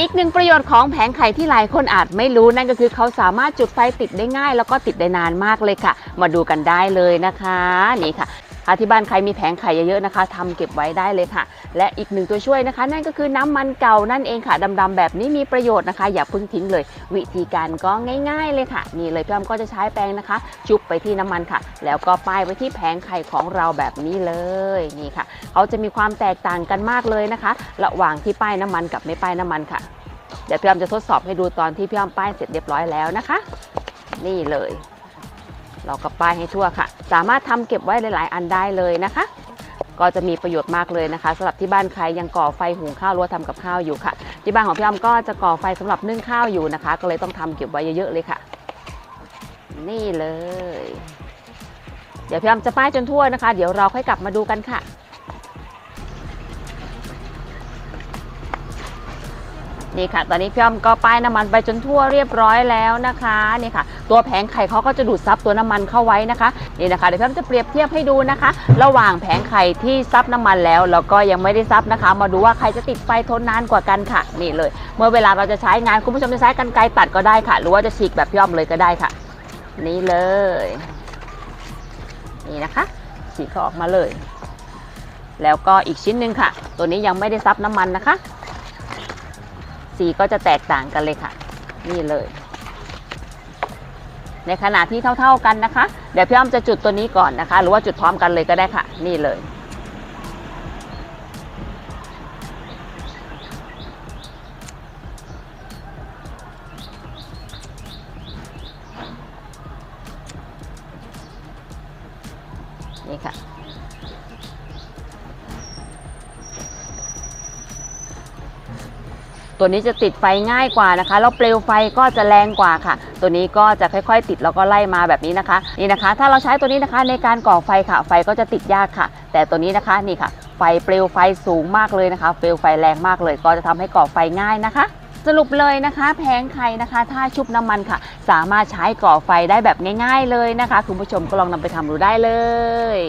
อีกหนึ่งประโยชน์ของแผงไข่ที่หลายคนอาจไม่รู้นั่นก็คือเขาสามารถจุดไฟติดได้ง่าย แล้วก็ติดได้นานมากเลยค่ะ มาดูกันได้เลยนะคะนี่ค่ะ ถ้าที่บ้านใครมีแผงไข่เยอะๆนะคะทำเก็บไว้ได้เลยค่ะ และอีกหนึ่งตัวช่วยนะคะ นั่นก็คือน้ำมันเก่านั่นเองค่ะดำๆแบบนี้มีประโยชน์นะคะ อย่าเพิ่งทิ้งเลย วิธีการก็ง่าย ๆ เลยค่ะ นี่เลยพี่อ้อมก็จะใช้แปรงนะคะชุบไปที่น้ำมันค่ะ แล้วก็ป้ายไว้ที่แผงไข่ของเราแบบนี้เลยนี่ค่ะเขาจะมีความแตกต่างกันมากเลยนะคะ ระหว่างที่ป้ายน้ำมันกับไม่ป้ายน้ำมันค่ะเดี๋ยวพี่อ้อมจะทดสอบให้ดูตอนที่พี่อ้อมป้ายเสร็จเรียบร้อยแล้วนะคะ นี่เลย เราก็ป้ายให้ทั่วค่ะ สามารถทำเก็บไว้หลาย ๆ อันได้เลยนะคะ ก็จะมีประโยชน์มากเลยนะคะสำหรับที่บ้านใครยังก่อไฟหุงข้าวรือว่าทำกับข้าวอยู่ค่ะ ที่บ้านของพี่อ้อมก็จะก่อไฟสำหรับนึ่งข้าวอยู่นะคะ ก็เลยต้องทำเก็บไว้เยอะ ๆ เลยค่ะ นี่เลย เดี๋ยวพี่อ้อมจะป้ายจนทั่วนะคะ เดี๋ยวเราค่อยกลับมาดูกันค่ะ นี่ค่ะ ตอนนี้พี่อ้อมก็ป้ายน้ำมันไปจนทั่วเรียบร้อยแล้วนะคะนี่ค่ะ ตัวแผงไข่เขาก็จะดูดซับตัวน้ำมันเข้าไว้นะคะนี่นะคะเดี๋ยวพี่อ้อมจะเปรียบเทียบให้ดูนะคะ ระหว่างแผงไข่ที่ซับน้ำมันแล้วแล้วก็ยังไม่ได้ซับนะคะ มาดูว่าใครจะติดไฟทนนานกว่ากันค่ะ นี่เลย เมื่อเวลาเราจะใช้งานคุณผู้ชมจะใช้กันไกรตัดก็ได้ค่ะ หรือว่าจะฉีกแบบพี่อ้อมเลยก็ได้ค่ะ นี่เลย นี่นะคะฉีกเขาออกมาเลย แล้วก็อีกชิ้นหนึ่งค่ะ ตัวนี้ยังไม่ได้ซับน้ำมันนะคะ สีก็จะแตกต่างกันเลยค่ะ นี่เลย ในขณะที่เท่า ๆกันนะคะ เดี๋ยวพี่อ้อมจะจุดตัวนี้ก่อนนะคะ หรือว่าจุดพร้อมกันเลยก็ได้ค่ะ นี่เลยนี่ค่ะ ตัวนี้จะติดไฟง่ายกว่านะคะแล้วเปลวไฟก็จะแรงกว่าค่ะ ตัวนี้ก็จะค่อยๆ ติดแล้วก็ไล่มาแบบนี้นะคะนี่นะคะ ถ้าเราใช้ตัวนี้นะคะในการก่อไฟค่ะ ไฟก็จะติดยากค่ะ แต่ตัวนี้นะคะนี่ค่ะไฟเปลวไฟสูงมากเลยนะคะ เปลวไฟแรงมากเลย ก็จะทำให้ก่อไฟง่ายนะคะสรุปเลยนะคะแผงไข่นะคะ ถ้าชุบน้ำมันค่ะ สามารถใช้ก่อไฟได้แบบง่าย ๆ เลยนะคะ คุณผู้ชมก็ลองนำไปทำดูได้เลย